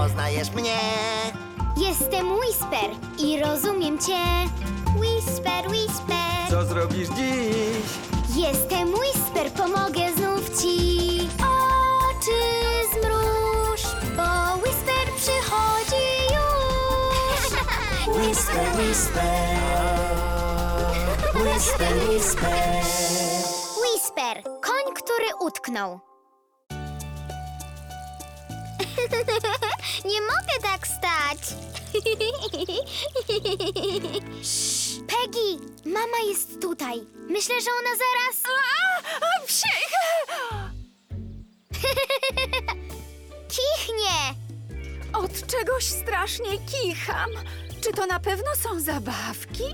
poznajesz mnie. Jestem Whisper i rozumiem cię. Whisper, Whisper. Co zrobisz dziś? Jestem Whisper, pomogę znów ci. Oczy zmruż, bo Whisper przychodzi już. Whisper, whisper. Whisper, whisper. Whisper, koń, który utknął. Nie mogę tak stać. Peggy, mama jest tutaj. Myślę, że ona zaraz. Kichnie. Od czegoś strasznie kicham. Czy to na pewno są zabawki?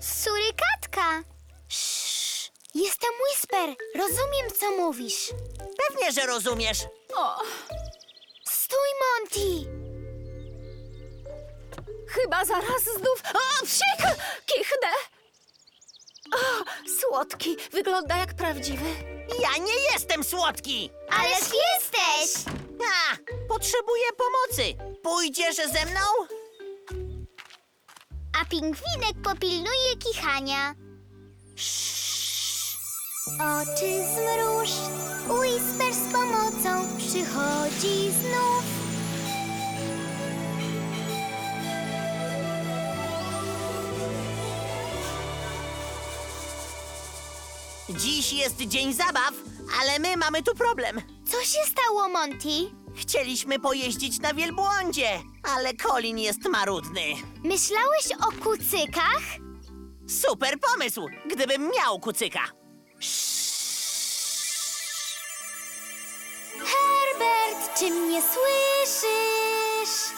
Surykatka. Jestem Whisper. Rozumiem, co mówisz. Pewnie, że rozumiesz. O, Stój, Monty. chyba zaraz znów... O, psiek! Kichnę! O, słodki. Wygląda jak prawdziwy. Ja nie jestem słodki. Ależ jesteś. A, potrzebuję pomocy. Pójdziesz ze mną? A pingwinek popilnuje kichania. Oczy zmruż, Whisper z pomocą przychodzi znów. Dziś jest dzień zabaw, ale my mamy tu problem. Co się stało, Monty? Chcieliśmy pojeździć na wielbłądzie, ale Colin jest marudny. Myślałeś o kucykach? Super pomysł, gdybym miał kucyka. Herbert, czy mnie słyszysz?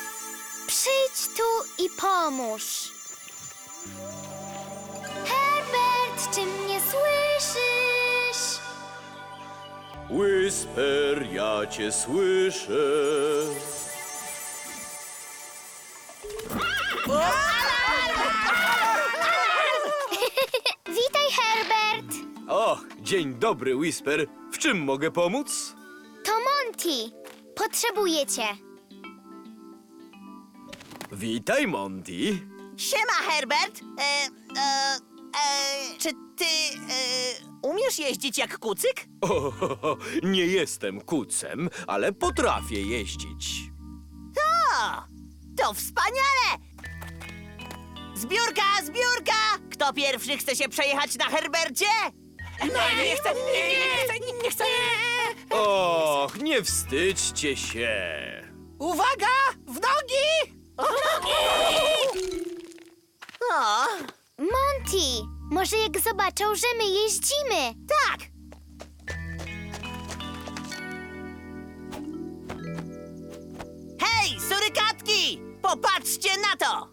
Przyjdź tu i pomóż. Herbert, czy mnie słyszysz? Whisper, ja cię słyszę. Witaj, Herbert. O, dzień dobry, Whisper. W czym mogę pomóc? Monty. Potrzebuję cię. Witaj, Monty. Siema, Herbert. E, e, e, czy ty e, umiesz jeździć jak kucyk? O, ho, ho, nie jestem kucem, ale potrafię jeździć. O, to wspaniale! Zbiórka, zbiórka! Kto pierwszy chce się przejechać na Herbercie? No, nie chcę, nie, nie chcę, nie chcę. Nie wstydźcie się. Uwaga, w nogi! O, Monty, może jak zobaczą, że my jeździmy. tak. Hej, surykatki! Popatrzcie na to!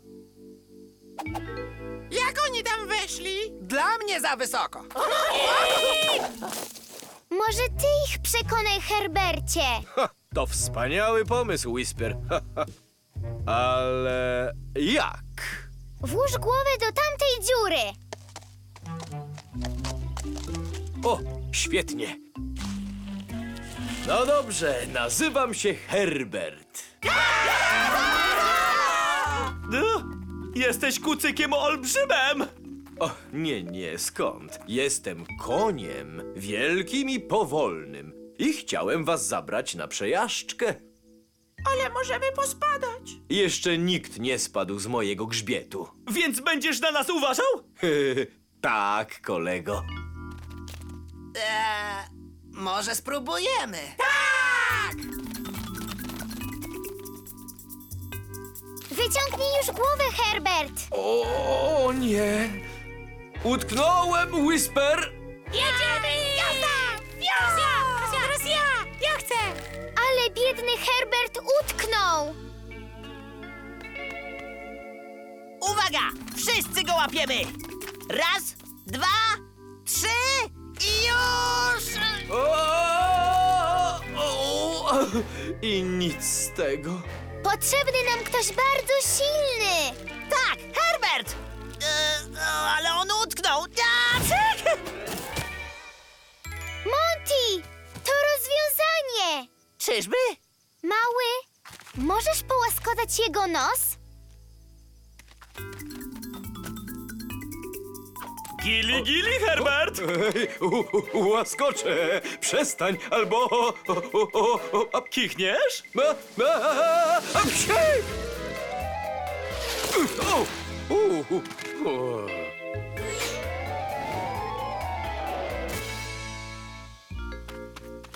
Jak oni tam weszli? Dla mnie za wysoko. Może ty ich przekonaj, Herbercie. Ha, to wspaniały pomysł, Whisper. Ha, ha. Ale jak? Włóż głowę do tamtej dziury. O, świetnie. No dobrze, nazywam się Herbert. No, jesteś kucykiem olbrzymem! O, nie, nie, skąd? Jestem koniem, wielkim i powolnym. I chciałem was zabrać na przejażdżkę. Ale możemy pospadać. Jeszcze nikt nie spadł z mojego grzbietu. Więc będziesz na nas uważał? tak, kolego. Eee, może spróbujemy. Wyciągnij już głowę, Herbert. O nie! Utknąłem, Whisper! Jedziemy! Jazda! Jazda! Teraz ja! Ja chcę! Ale biedny Herbert utknął. Uwaga! Wszyscy go łapiemy! Raz, dwa, trzy i już! O, o, I nic z tego. Potrzebny nam ktoś bardzo silny. Tak, Herbert! Ale on utknął. Monty! To rozwiązanie! Czyżby? Mały, możesz połaskotać jego nos? Gili, gili, Herbert! Ej! Przestań, albo... O, o, o, o, a, Kichniesz? a, a, a, a, a, o.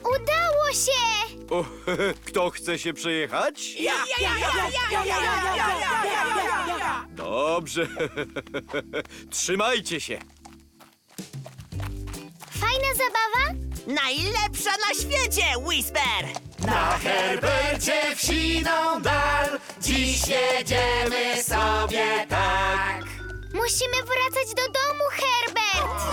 Udało się! O, Kto chce się przejechać? Ja, ja, ja, ja, ja, ja, ja, ja, ja, ja, ja, ja. Dobrze. Trzymajcie się. Fajna zabawa? Najlepsza na świecie, Whisper! Na Herbercie wsiną dal, dziś jedziemy sobie tak. Musimy wracać do domu, Herbert!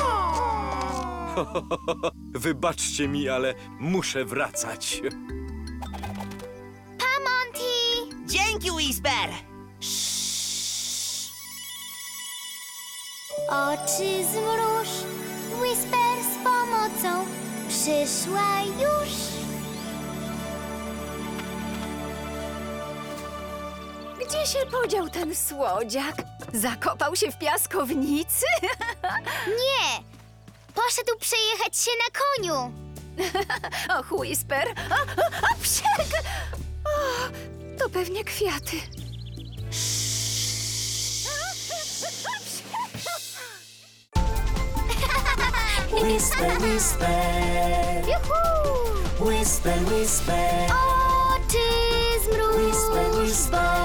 Wybaczcie mi, ale muszę wracać. Pa, Monty! Dzięki, Whisper! Oczy zmruż, Whisper z pomocą przyszła już. Gdzie się podział ten słodziak? Zakopał się w piaskownicy? Nie! Poszedł przejechać się na koniu. Och, Whisper. A, a, a psiek! O, to pewnie kwiaty. Whisper, whisper, Juhu! whisper, whisper. Oczy pelos bares.